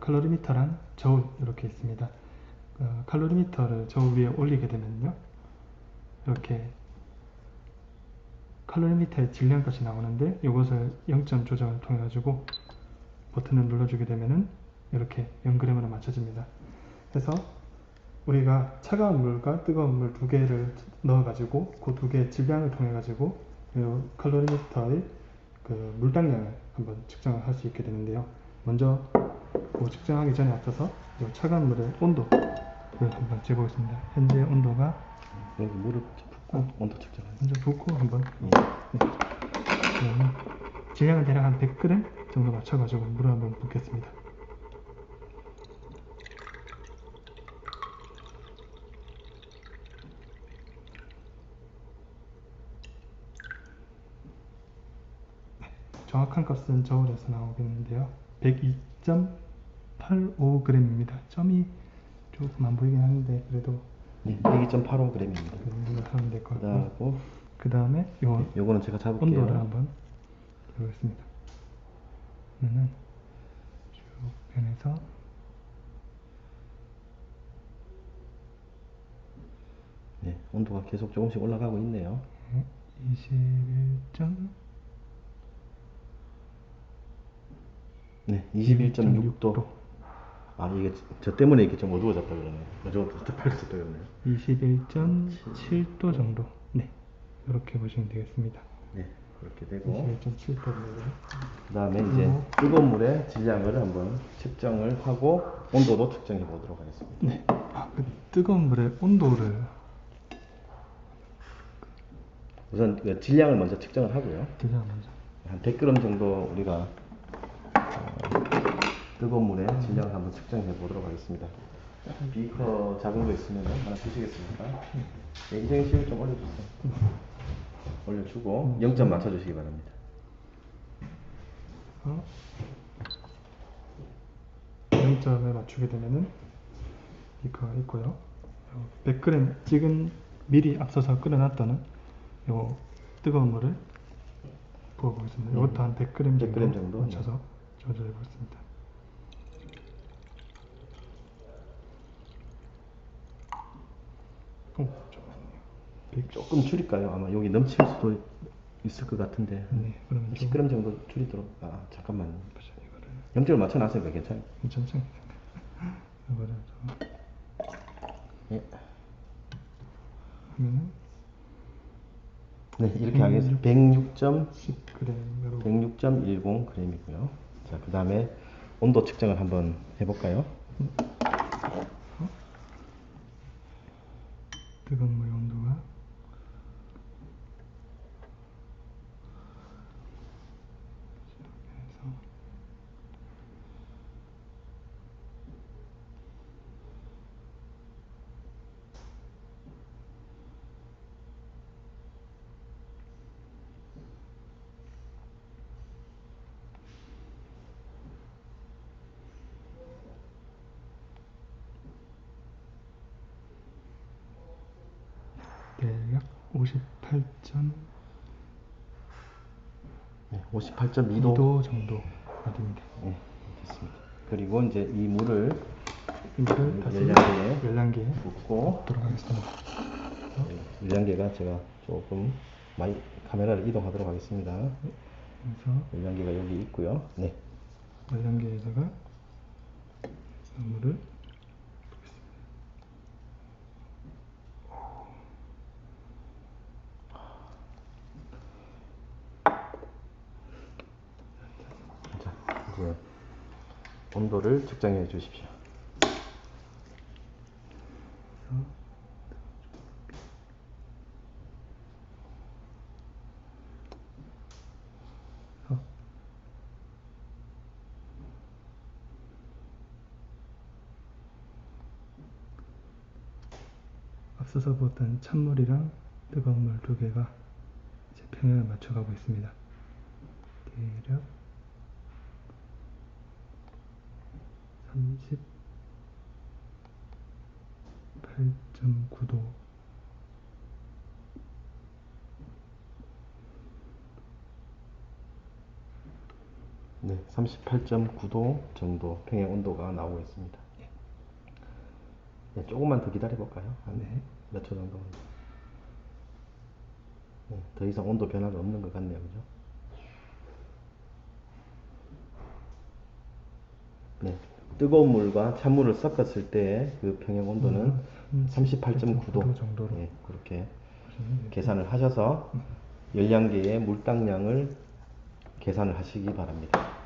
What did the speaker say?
칼로리미터랑 저울 이렇게 있습니다. 어, 칼로리미터를 저울 위에 올리게 되면요. 이렇게 칼로리미터의 질량값이 나오는데 이것을 0점 조정을 통해 가지고 버튼을 눌러주게 되면은 이렇게 0g으로 맞춰집니다. 그래서 우리가 차가운 물과 뜨거운 물 두 개를 넣어 가지고 그 두 개의 질량을 통해 가지고 이 칼로리미터의 그 물당량을 한번 측정을 할 수 있게 되는데요. 먼저 그 측정하기 전에 앞서서 이 차가운 물의 온도를 한번 재보겠습니다. 현재 온도가 여기 물을 붓고 온도 측정하는. 먼저 붓고 한번 예. 그러면 질량은 대략 한 100g 정도 맞춰가지고 물을 한번 붓겠습니다. 네, 정확한 값은 저울에서 나오겠는데요. 102.85g입니다. 점이 조금 안 보이긴 하는데 그래도 네, 102.85g입니다. 그 정도 하면 될것 같고 그 다음에 요 요거는 제가 잡을게요. 온도를 한번 보겠습니다. 그러면은 쭉 변해서 네, 온도가 계속 조금씩 올라가고 있네요. 21점 네, 21.6도. 아, 이게 저 때문에 이렇게 좀 어두워졌다 그러네요. 저도 더 밝아졌다 그러네요. 21.7도 정도. 네. 이렇게 보시면 되겠습니다. 네, 그렇게 되고 21.7도입니다. 그다음에 이제 음. 뜨거운 물의 질량을 한번 측정을 하고 온도도 측정해 보도록 하겠습니다. 네. 아, 그 뜨거운 물의 온도를 우선 그 질량을 먼저 측정을 하고요. 제가 먼저 한 100g 정도 우리가 어, 뜨거운 물의 질량을 한번 측정해 보도록 하겠습니다. 비커 작은 거 있으면 하나 주시겠습니까? 네, 이정실 좀 올려주세요. 올려주고 0점 맞춰주시기 바랍니다. 어? 0점에 맞추게 되면은 비커가 있고요. 요 100g 지금 미리 앞서서 끓여놨다는 요 뜨거운 물을 부어보겠습니다. 이것도 한 100g 정도, 100g 정도? 맞춰서 조절해 보겠습니다. 100, 조금 줄일까요? 아마 여기 넘칠 수도 있을 것 같은데. 네, 그러면 좀 10g 정도 줄이도록. 아 잠깐만 보자, 이거를. 0점을 맞춰놨으니까 괜찮아요. 괜찮죠? 이거를 좀 예. 하면은 네 이렇게 하겠습니다. 106점 10g으로 106.10g이고요. 자 그 다음에 온도 측정을 한번 해볼까요? 뜨거운 물의 온도가 이렇게 해서 대략 58.2도 네, 58.2도. 정도가 됩니다. 네, 됐습니다. 그리고 이제 이 물을 이거를 다시 열량계에 열량기에 붓고 붓도록 하겠습니다. 네, 열량계가 제가 조금 많이 카메라를 이동하도록 하겠습니다. 그래서 열량계가 여기 있고요. 네. 열량기에다가 물을 자, 이제 온도를 측정해 주십시오. 어, 앞서서 보던 찬물이랑 뜨거운 물 두 개가 이제 평형을 맞춰가고 있습니다. 대략 38.9도 네, 38.9도 정도 평형 온도가 나오고 있습니다. 네, 조금만 더 기다려 볼까요? 네. 몇초 정도? 네, 더 이상 온도 변화가 없는 것 같네요, 그죠? 네, 뜨거운 물과 찬물을 섞었을 때그 평형 온도는 음, 38.9도 정도로. 네, 그렇게 계산을 하셔서 열량계의 물당량을 계산을 하시기 바랍니다.